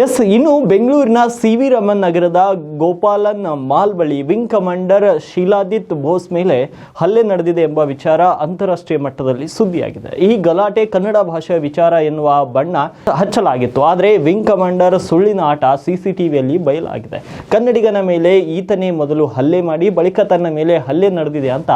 S, ಇನ್ನು ಬೆಂಗಳೂರಿನ C V Raman ನಗರದ ಗೋಪಾಲನ್ ಮಾಲ್ ಬಳಿ ವಿಂಗ್ ಕಮಾಂಡರ್ ಶೀಲಾದಿತ್ ಬೋಸ್ ಮೇಲೆ ಹಲ್ಲೆ ನಡೆದಿದೆ ಎಂಬ ವಿಚಾರ ಅಂತಾರಾಷ್ಟ್ರೀಯ ಮಟ್ಟದಲ್ಲಿ ಸುದ್ದಿಯಾಗಿದೆ. ಈ ಗಲಾಟೆ ಕನ್ನಡ ಭಾಷೆಯ ವಿಚಾರ ಎನ್ನುವ ಬಣ್ಣ ಹಚ್ಚಲಾಗಿತ್ತು. ಆದರೆ ವಿಂಗ್ ಕಮಾಂಡರ್ ಸುಳ್ಳಿನ ಆಟ ಸಿಸಿಟಿವಿಯಲ್ಲಿ ಬಯಲಾಗಿದೆ. ಕನ್ನಡಿಗನ ಮೇಲೆ ಈತನೇ ಮೊದಲು ಹಲ್ಲೆ ಮಾಡಿ ಬಳಿಕ ತನ್ನ ಮೇಲೆ ಹಲ್ಲೆ ನಡೆದಿದೆ ಅಂತ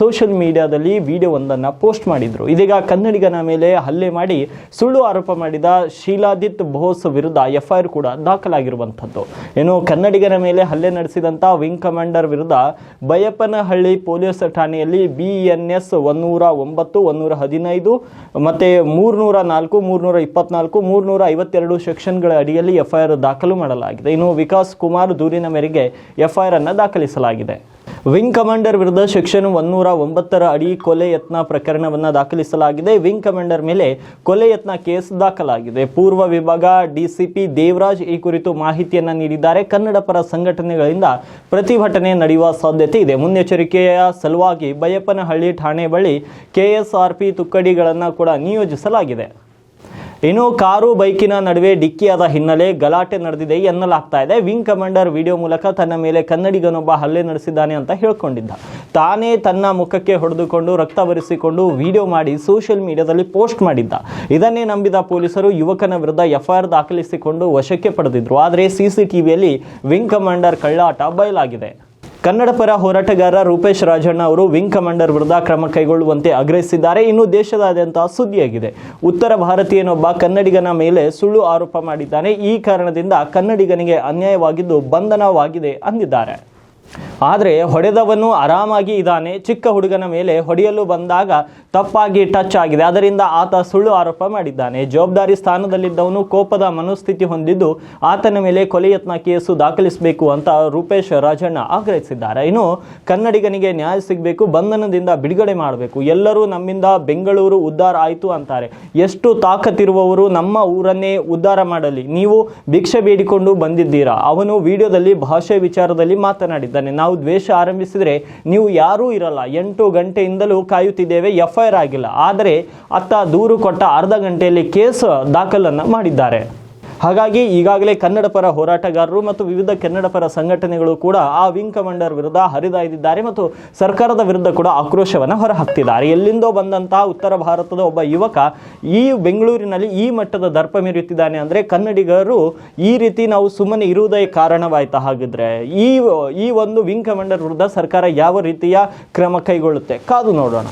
ಸೋಷಿಯಲ್ ಮೀಡಿಯಾದಲ್ಲಿ ವಿಡಿಯೋವೊಂದನ್ನು ಪೋಸ್ಟ್ ಮಾಡಿದ್ರು. ಇದೀಗ ಕನ್ನಡಿಗನ ಮೇಲೆ ಹಲ್ಲೆ ಮಾಡಿ ಸುಳ್ಳು ಆರೋಪ ಮಾಡಿದ ಶೀಲಾದಿತ್ ಬೋಸ್ ವಿರುದ್ಧ ಎಫ್ಐಆರ್ ಕೂಡ ದಾಖಲಾಗಿರುವಂಥದ್ದು. ಇನ್ನು ಕನ್ನಡಿಗರ ಮೇಲೆ ಹಲ್ಲೆ ನಡೆಸಿದಂಥ ವಿಂಗ್ ಕಮಾಂಡರ್ ವಿರುದ್ಧ ಬಯಪ್ಪನಹಳ್ಳಿ ಪೊಲೀಸ್ ಠಾಣೆಯಲ್ಲಿ ಬಿ ಎನ್ ಎಸ್ ಒನ್ನೂರ ಒಂಬತ್ತು ಒನ್ನೂರ ಹದಿನೈದು ಮತ್ತು ಮೂರ್ನೂರ ನಾಲ್ಕು, ಮೂರ್ನೂರ ಇಪ್ಪತ್ನಾಲ್ಕು, ಮೂರ್ನೂರ ಐವತ್ತೆರಡು ಸೆಕ್ಷನ್ಗಳ ಅಡಿಯಲ್ಲಿ ಎಫ್ ಐ ಆರ್ ದಾಖಲು ಮಾಡಲಾಗಿದೆ. ಇನ್ನು ವಿಕಾಸ್ ಕುಮಾರ್ ದೂರಿನ ಮೇರೆಗೆ ಎಫ್ ಐ ಆರ್ ಅನ್ನು ದಾಖಲಿಸಲಾಗಿದೆ. ವಿಂಗ್ ಕಮಾಂಡರ್ ವಿರುದ್ಧ ಸೆಕ್ಷನ್ ಒನ್ನೂರ ಒಂಬತ್ತರ ಅಡಿ ಕೊಲೆ ಯತ್ನ ಪ್ರಕರಣವನ್ನು ದಾಖಲಿಸಲಾಗಿದೆ. ವಿಂಗ್ ಕಮಾಂಡರ್ ಮೇಲೆ ಕೊಲೆ ಯತ್ನ ಕೇಸ್ ದಾಖಲಾಗಿದೆ. ಪೂರ್ವ ವಿಭಾಗ ಡಿಸಿಪಿ ದೇವರಾಜ್ ಈ ಕುರಿತು ಮಾಹಿತಿಯನ್ನ ನೀಡಿದ್ದಾರೆ. ಕನ್ನಡ ಪರ ಸಂಘಟನೆಗಳಿಂದ ಪ್ರತಿಭಟನೆ ನಡೆಯುವ ಸಾಧ್ಯತೆ ಇದೆ. ಮುನ್ನೆಚ್ಚರಿಕೆಯ ಸಲುವಾಗಿ ಬೈಯಪ್ಪನಹಳ್ಳಿ ಠಾಣೆ ಬಳಿ ಕೆಎಸ್ಆರ್ಪಿ ತುಕ್ಕಡಿಗಳನ್ನು ಕೂಡ ನಿಯೋಜಿಸಲಾಗಿದೆ. ಇನ್ನು ಕಾರು ಬೈಕಿನ ನಡುವೆ ಡಿಕ್ಕಿಯಾದ ಹಿನ್ನೆಲೆ ಗಲಾಟೆ ನಡೆದಿದೆ ಎನ್ನಲಾಗ್ತಾ ಇದೆ. ವಿಂಗ್ ಕಮಾಂಡರ್ ವಿಡಿಯೋ ಮೂಲಕ ತನ್ನ ಮೇಲೆ ಕನ್ನಡಿಗನೊಬ್ಬ ಹಲ್ಲೆ ನಡೆಸಿದ್ದಾನೆ ಅಂತ ಹೇಳ್ಕೊಂಡಿದ್ದ. ತಾನೇ ತನ್ನ ಮುಖಕ್ಕೆ ಹೊಡೆದುಕೊಂಡು ರಕ್ತ ಬರಿಸಿಕೊಂಡು ವಿಡಿಯೋ ಮಾಡಿ ಸೋಷಿಯಲ್ ಮೀಡಿಯಾದಲ್ಲಿ ಪೋಸ್ಟ್ ಮಾಡಿದ್ದ. ಇದನ್ನೇ ನಂಬಿದ ಪೊಲೀಸರು ಯುವಕನ ವಿರುದ್ಧ ಎಫ್ಐಆರ್ ದಾಖಲಿಸಿಕೊಂಡು ವಶಕ್ಕೆ ಪಡೆದಿದ್ರು. ಆದರೆ ಸಿಸಿಟಿವಿಯಲ್ಲಿ ವಿಂಗ್ ಕಮಾಂಡರ್ ಕಳ್ಳಾಟ ಬಯಲಾಗಿದೆ. ಕನ್ನಡ ಪರ ಹೋರಾಟಗಾರ ರೂಪೇಶ್ ರಾಜಣ್ಣ ಅವರು ವಿಂಗ್ ಕಮಾಂಡರ್ ವಿರುದ್ಧ ಕ್ರಮ ಕೈಗೊಳ್ಳುವಂತೆ ಆಗ್ರಹಿಸಿದ್ದಾರೆ. ಇನ್ನು ದೇಶದಾದ್ಯಂತ ಸುದ್ದಿಯಾಗಿದೆ. ಉತ್ತರ ಭಾರತೀಯನೊಬ್ಬ ಕನ್ನಡಿಗನ ಮೇಲೆ ಸುಳ್ಳು ಆರೋಪ ಮಾಡಿದ್ದಾನೆ. ಈ ಕಾರಣದಿಂದ ಕನ್ನಡಿಗನಿಗೆ ಅನ್ಯಾಯವಾಗಿದ್ದು ಬಂಧನವಾಗಿದೆ ಅಂದಿದ್ದಾರೆ. ಆದರೆ ಹೊಡೆದವನು ಆರಾಮಾಗಿ ಇದ್ದಾನೆ, ಚಿಕ್ಕ ಹುಡುಗನ ಮೇಲೆ ಹೊಡೆಯಲು ಬಂದಾಗ ತಪ್ಪಾಗಿ ಟಚ್ ಆಗಿದೆ. ಅದರಿಂದ ಆತ ಸುಳ್ಳು ಆರೋಪ ಮಾಡಿದ್ದಾನೆ. ಜವಾಬ್ದಾರಿ ಸ್ಥಾನದಲ್ಲಿದ್ದವನು ಕೋಪದ ಮನಸ್ಥಿತಿ ಹೊಂದಿದ್ದು ಆತನ ಮೇಲೆ ಕೊಲೆ ಯತ್ನ ಕೇಸು ದಾಖಲಿಸಬೇಕು ಅಂತ ರೂಪೇಶ್ ರಾಜಣ್ಣ ಆಗ್ರಹಿಸಿದ್ದಾರೆ. ಇನ್ನು ಕನ್ನಡಿಗನಿಗೆ ನ್ಯಾಯ ಸಿಗಬೇಕು, ಬಂಧನದಿಂದ ಬಿಡುಗಡೆ ಮಾಡಬೇಕು. ಎಲ್ಲರೂ ನಮ್ಮಿಂದ ಬೆಂಗಳೂರು ಉದ್ಧಾರ ಆಯಿತು ಅಂತಾರೆ. ಎಷ್ಟು ತಾಕತ್ತಿರುವವರು ನಮ್ಮ ಊರನ್ನೇ ಉದ್ಧಾರ ಮಾಡಲಿ. ನೀವು ಭಿಕ್ಷೆ ಬೇಡಿಕೊಂಡು ಬಂದಿದ್ದೀರಾ? ಅವನು ವಿಡಿಯೋದಲ್ಲಿ ಭಾಷೆ ವಿಚಾರದಲ್ಲಿ ಮಾತನಾಡಿದ್ದಾನೆ. ನಾವು ದ್ವೇಷ ಆರಂಭಿಸಿದರೆ ನೀವು ಯಾರೂ ಇರಲ್ಲ. ಎಂಟು ಗಂಟೆಯಿಂದಲೂ ಕಾಯುತ್ತಿದ್ದೇವೆ. ಎಫ್ಐಆರ್ ಆಗಿಲ್ಲ. ಆದರೆ ಅತ್ತ ದೂರು ಕೊಟ್ಟ ಅರ್ಧ ಗಂಟೆಯಲ್ಲಿ ಕೇಸ್ ದಾಖಲನ್ನು ಮಾಡಿದ್ದಾರೆ. ಹಾಗಾಗಿ ಈಗಾಗಲೇ ಕನ್ನಡ ಪರ ಹೋರಾಟಗಾರರು ಮತ್ತು ವಿವಿಧ ಕನ್ನಡ ಪರ ಸಂಘಟನೆಗಳು ಕೂಡ ಆ ವಿಂಗ್ ಕಮಾಂಡರ್ ವಿರುದ್ಧ ಹರಿದಾಯ್ದಿದ್ದಾರೆ ಮತ್ತು ಸರ್ಕಾರದ ವಿರುದ್ಧ ಕೂಡ ಆಕ್ರೋಶವನ್ನು ಹೊರಹಾಕ್ತಿದ್ದಾರೆ. ಎಲ್ಲಿಂದೋ ಬಂದಂತಹ ಉತ್ತರ ಭಾರತದ ಒಬ್ಬ ಯುವಕ ಈ ಬೆಂಗಳೂರಿನಲ್ಲಿ ಈ ಮಟ್ಟದ ದರ್ಪ ಮೆರೆಯುತ್ತಿದ್ದಾನೆ ಅಂದರೆ ಕನ್ನಡಿಗರು ಈ ರೀತಿ ನಾವು ಸುಮ್ಮನೆ ಇರುವುದೇ ಕಾರಣವಾಯ್ತಾ ಹಾಗಿದ್ರೆ ಈ ಈ ಒಂದು ವಿಂಗ್ ಕಮಾಂಡರ್ ವಿರುದ್ಧ ಸರ್ಕಾರ ಯಾವ ರೀತಿಯ ಕ್ರಮ ಕೈಗೊಳ್ಳುತ್ತೆ? ಕಾದು ನೋಡೋಣ.